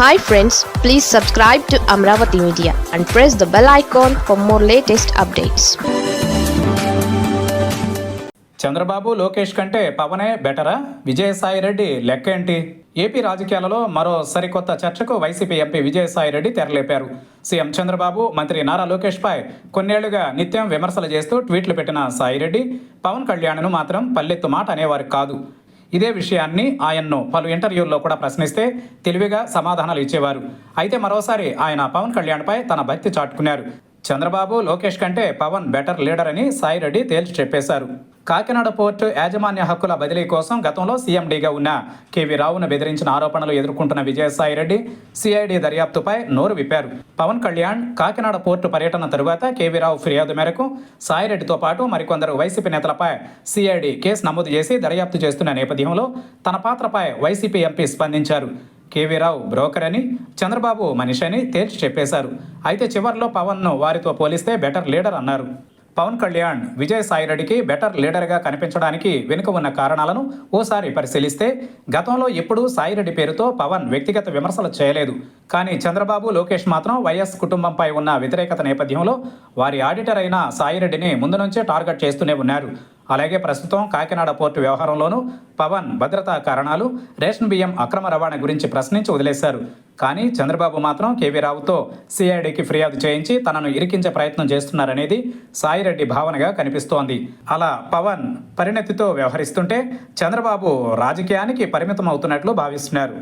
Hi friends please subscribe to Amaravati media and press the bell icon for more latest updates Chandrababu Lokesh కంటే పవనే బెటరా? విజయసాయి రెడ్డి లెక్క ఏంటి? AP రాజకీయాలలో మరో సరికొత్త చర్చకు వైసీపీ ఎంపీ విజయసాయి రెడ్డి తెరలేపారు. సీఎం చంద్రబాబు మంత్రి నారా లోకేష్పై కొన్నేళ్ళుగా నిత్యం విమర్శలు చేస్తూ ట్వీట్లు పెట్టిన సాయిరెడ్డి పవన్ కళ్యాణ్ను మాత్రం పల్లెత్తు మాట అనేవారు కాదు. ఇదే విషయాన్ని ఆయన్ను పలు ఇంటర్వ్యూల్లో కూడా ప్రశ్నిస్తే తెలివిగా సమాధానాలు ఇచ్చేవారు. అయితే మరోసారి ఆయన పవన్ కళ్యాణ్పై తన భక్తి చాటుకున్నారు. చంద్రబాబు లోకేష్ కంటే పవన్ బెటర్ లీడర్ అని సాయిరెడ్డి తేల్చి చెప్పేశారు. కాకినాడ పోర్టు యాజమాన్య హక్కుల బదిలీ కోసం గతంలో సీఎండీగా ఉన్న కేవీ రావును బెదిరించిన ఆరోపణలు ఎదుర్కొంటున్న విజయసాయిరెడ్డి సిఐడి దర్యాప్తుపై నోరు విప్పారు. పవన్ కళ్యాణ్ కాకినాడ పోర్టు పర్యటన తరువాత కేవీ రావు ఫిర్యాదు మేరకు సాయిరెడ్డితో పాటు మరికొందరు వైసీపీ నేతలపై సిఐడి కేసు నమోదు చేసి దర్యాప్తు చేస్తున్న నేపథ్యంలో తన పాత్రపై వైసీపీ ఎంపీ స్పందించారు. కేవీ రావు బ్రోకర్ అని చంద్రబాబు మనిషి అని తేల్చి చెప్పేశారు. అయితే చివరిలో పవన్ను వారితో పోలిస్తే బెటర్ లీడర్ అన్నారు. పవన్ కళ్యాణ్ విజయసాయిరెడ్డికి బెటర్ లీడర్గా కనిపించడానికి వెనుక ఉన్న కారణాలను ఓసారి పరిశీలిస్తే గతంలో ఎప్పుడూ సాయిరెడ్డి పేరుతో పవన్ వ్యక్తిగత విమర్శలు చేయలేదు. కానీ చంద్రబాబు లోకేష్ మాత్రం వైఎస్ కుటుంబంపై ఉన్న వ్యతిరేకత నేపథ్యంలో వారి ఆడిటర్ అయిన సాయిరెడ్డిని ముందు నుంచే టార్గెట్ చేస్తూనే ఉన్నారు. అలాగే ప్రస్తుతం కాకినాడ పోర్టు వ్యవహారంలోనూ పవన్ భద్రతా కారణాలు రేషన్ బియ్యం అక్రమ రవాణా గురించి ప్రశ్నించి వదిలేశారు. కానీ చంద్రబాబు మాత్రం కేవీ రావుతో సిఐడికి ఫిర్యాదు చేయించి తనను ఇరికించే ప్రయత్నం చేస్తున్నారనేది సాయిరెడ్డి భావనగా కనిపిస్తోంది. అలా పవన్ పరిణతితో వ్యవహరిస్తుంటే చంద్రబాబు రాజకీయానికి పరిమితం అవుతున్నట్లు భావిస్తున్నారు.